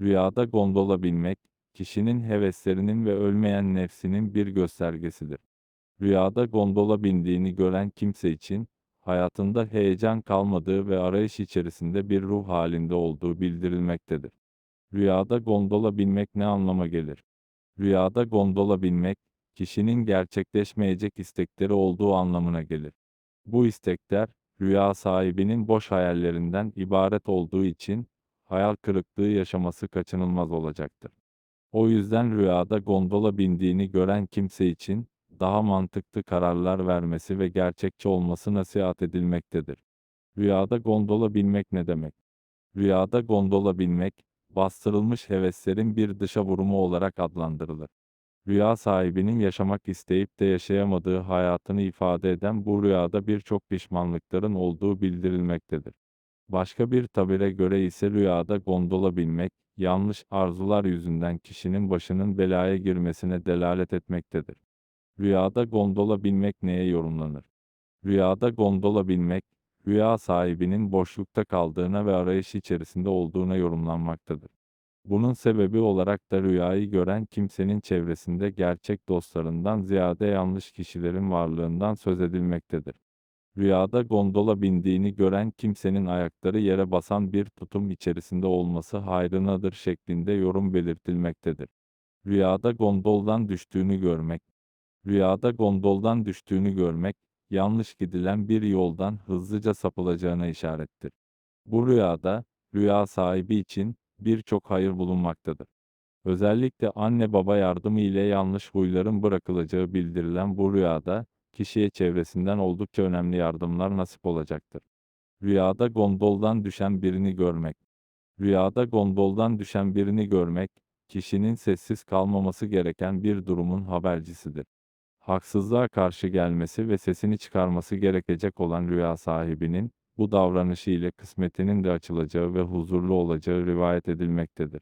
Rüyada gondola binmek, kişinin heveslerinin ve ölmeyen nefsinin bir göstergesidir. Rüyada gondola bindiğini gören kimse için, hayatında heyecan kalmadığı ve arayış içerisinde bir ruh halinde olduğu bildirilmektedir. Rüyada gondola binmek ne anlama gelir? Rüyada gondola binmek, kişinin gerçekleşmeyecek istekleri olduğu anlamına gelir. Bu istekler, rüya sahibinin boş hayallerinden ibaret olduğu için, hayal kırıklığı yaşaması kaçınılmaz olacaktır. O yüzden rüyada gondola bindiğini gören kimse için, daha mantıklı kararlar vermesi ve gerçekçi olması nasihat edilmektedir. Rüyada gondola binmek ne demek? Rüyada gondola binmek, bastırılmış heveslerin bir dışa vurumu olarak adlandırılır. Rüya sahibinin yaşamak isteyip de yaşayamadığı hayatını ifade eden bu rüyada birçok pişmanlıkların olduğu bildirilmektedir. Başka bir tabire göre ise rüyada gondola binmek, yanlış arzular yüzünden kişinin başının belaya girmesine delalet etmektedir. Rüyada gondola binmek neye yorumlanır? Rüyada gondola binmek, rüya sahibinin boşlukta kaldığına ve arayış içerisinde olduğuna yorumlanmaktadır. Bunun sebebi olarak da rüyayı gören kimsenin çevresinde gerçek dostlarından ziyade yanlış kişilerin varlığından söz edilmektedir. Rüyada gondola bindiğini gören kimsenin ayakları yere basan bir tutum içerisinde olması hayrınadır şeklinde yorum belirtilmektedir. Rüyada gondoldan düştüğünü görmek. Rüyada gondoldan düştüğünü görmek, yanlış gidilen bir yoldan hızlıca sapılacağına işarettir. Bu rüyada, rüya sahibi için birçok hayır bulunmaktadır. Özellikle anne baba yardımı ile yanlış huyların bırakılacağı bildirilen bu rüyada, kişiye çevresinden oldukça önemli yardımlar nasip olacaktır. Rüyada gondoldan düşen birini görmek. Rüyada gondoldan düşen birini görmek, kişinin sessiz kalmaması gereken bir durumun habercisidir. Haksızlığa karşı gelmesi ve sesini çıkarması gerekecek olan rüya sahibinin, bu davranışı ile kısmetinin de açılacağı ve huzurlu olacağı rivayet edilmektedir.